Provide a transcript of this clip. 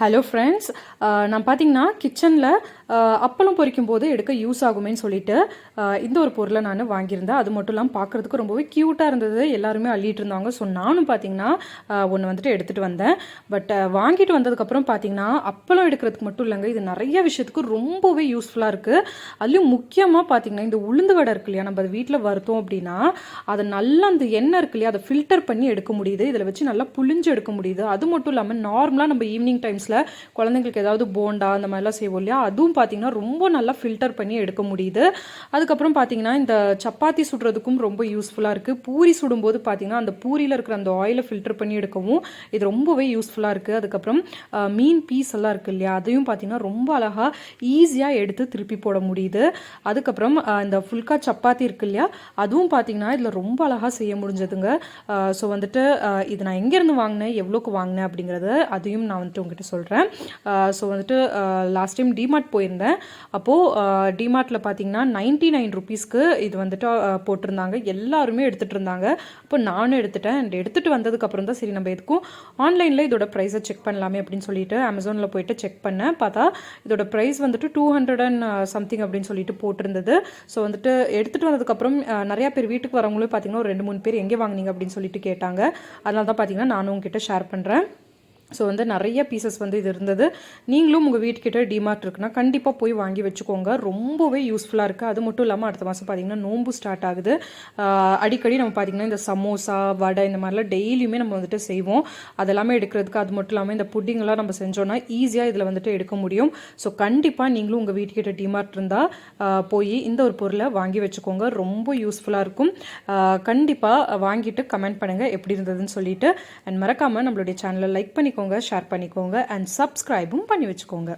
Hello friends நான் பார்த்தீங்கன்னா கிச்சனில் அப்பளம் பொரிக்கும் போது எடுக்க யூஸ் ஆகுமேன்னு சொல்லிட்டு இந்த ஒரு பொருளை நான் வாங்கியிருந்தேன். அது மட்டும் இல்லாமல் பார்க்குறதுக்கு ரொம்பவே க்யூட்டாக இருந்தது. எல்லாருமே அள்ளிட்டு இருந்தாங்க. ஸோ நானும் பார்த்தீங்கன்னா ஒன்று வந்துட்டு எடுத்துகிட்டு வந்தேன். பட் வாங்கிட்டு வந்ததுக்கப்புறம் பார்த்தீங்கன்னா அப்பளம் எடுக்கிறதுக்கு மட்டும் இல்லைங்க. இது நிறைய விஷயத்துக்கு ரொம்பவே யூஸ்ஃபுல்லாக இருக்குது அதுலேயும் முக்கியமாக பார்த்தீங்கன்னா இந்த உளுந்து வடை இருக்கு இல்லையா? நம்ம அதை வீட்டில் வருத்தோம் அப்படின்னா அதை நல்லா அந்த எண்ணெய் இருக்கு இல்லையா? அதை ஃபில்டர் பண்ணி எடுக்க முடியுது. இதில் வச்சு நல்லா புளிஞ்சு எடுக்க முடியுது. அது மட்டும் இல்லாமல் நார்மலாக நம்ம ஈவினிங் டைம்ஸில் குழந்தைங்களுக்கு ஏதாவது போண்டா அந்த மாதிரிலாம் செய்வோம் இல்லையா? அதுவும் பார்த்தீங்கன்னா ரொம்ப நல்லா ஃபில்டர் பண்ணி எடுக்க முடியுது. அதுக்கப்புறம் பார்த்தீங்கன்னா இந்த சப்பாத்தி சுடுறதுக்கும் ரொம்ப யூஸ்ஃபுல்லாக இருக்குது பூரி சுடும்போது பார்த்தீங்கன்னா அந்த பூரியில் இருக்கிற அந்த ஆயிலை ஃபில்டர் பண்ணி எடுக்கவும் இது ரொம்பவே யூஸ்ஃபுல்லாக இருக்குது அதுக்கப்புறம் மீன் பீஸ் எல்லாம் இருக்குது இல்லையா? அதையும் பார்த்தீங்கன்னா ரொம்ப அழகாக ஈஸியாக எடுத்து திருப்பி போட முடியுது. அதுக்கப்புறம் இந்த ஃபுல்கா சப்பாத்தி இருக்கு இல்லையா? அதுவும் பார்த்தீங்கன்னா இதில் ரொம்ப அழகாக செய்ய முடிஞ்சதுங்க. ஸோ வந்துட்டு இது நான் எங்கேருந்து வாங்கினேன் எவ்வளோக்கு வாங்கினேன் அப்படிங்கிறத அதையும் நான் வந்துட்டு உங்ககிட்ட சொல்கிறேன் சொல்கிறேன் ஸோ வந்துட்டு லாஸ்ட் டைம் டிமார்ட் போயிருந்தேன். அப்போது டிமார்ட்டில் பார்த்தீங்கன்னா நைன்ட்டி நைன் ருபீஸ்க்கு இது வந்துட்டு போட்டிருந்தாங்க. எல்லாருமே எடுத்துகிட்டு இருந்தாங்க. அப்போ நானும் எடுத்துட்டேன். அண்ட் எடுத்துகிட்டு வந்ததுக்கப்புறம் தான் சரி நம்ம எதுக்கும் ஆன்லைனில் இதோட ப்ரைஸை செக் பண்ணலாமே அப்படின்னு சொல்லிட்டு அமேசானில் போயிட்டு செக் பண்ணேன். பார்த்தா இதோட ப்ரைஸ் வந்துட்டு டூ ஹண்ட்ரட் அண்ட் சம்திங் அப்படின்னு சொல்லிட்டு போட்டிருந்தது. ஸோ வந்துட்டு எடுத்துகிட்டு வந்ததுக்கப்புறம் நிறையா பேர் வீட்டுக்கு வரவங்களும் பார்த்தீங்கன்னா ஒரு ரெண்டு மூணு பேர் எங்கே வாங்குனீங்க அப்படின்னு சொல்லிட்டு கேட்டாங்க. அதனால தான் பார்த்தீங்கன்னா நானும் உங்ககிட்ட ஷேர் பண்ணுறேன் ஸோ வந்து நிறைய பீசஸ் வந்து இது இருந்தது. நீங்களும் உங்கள் வீட்டுக்கிட்ட டிமார்ட் இருக்குன்னா கண்டிப்பாக போய் வாங்கி வச்சுக்கோங்க. ரொம்பவே யூஸ்ஃபுல்லாக இருக்குது அது மட்டும் இல்லாமல் அடுத்த மாதம் பார்த்தீங்கன்னா நோம்பு ஸ்டார்ட் ஆகுது. அடிக்கடி நம்ம பார்த்தீங்கன்னா இந்த சமோசா வடை இந்த மாதிரிலாம் டெய்லியுமே நம்ம வந்துட்டு செய்வோம். அதெல்லாமே எடுக்கிறதுக்கு அது மட்டும் இல்லாமல் இந்த புட்டிங்லாம் நம்ம செஞ்சோன்னா ஈஸியாக இதில் வந்துட்டு எடுக்க முடியும். ஸோ கண்டிப்பாக நீங்களும் உங்கள் வீட்டுக்கிட்ட டிமார்ட் இருந்தால் போய் இந்த ஒரு பொருளை வாங்கி வச்சுக்கோங்க. ரொம்ப யூஸ்ஃபுல்லாக இருக்கும். கண்டிப்பாக வாங்கிட்டு கமெண்ட் பண்ணுங்கள் எப்படி இருந்ததுன்னு சொல்லிட்டு. அண்ட் மறக்காமல் நம்மளுடைய சேனலை லைக் பண்ணிக்கோங்க ஷேர் பண்ணிக்கோங்க அண்ட் சப்ஸ்கிரைபும் பண்ணி வச்சுக்கோங்க.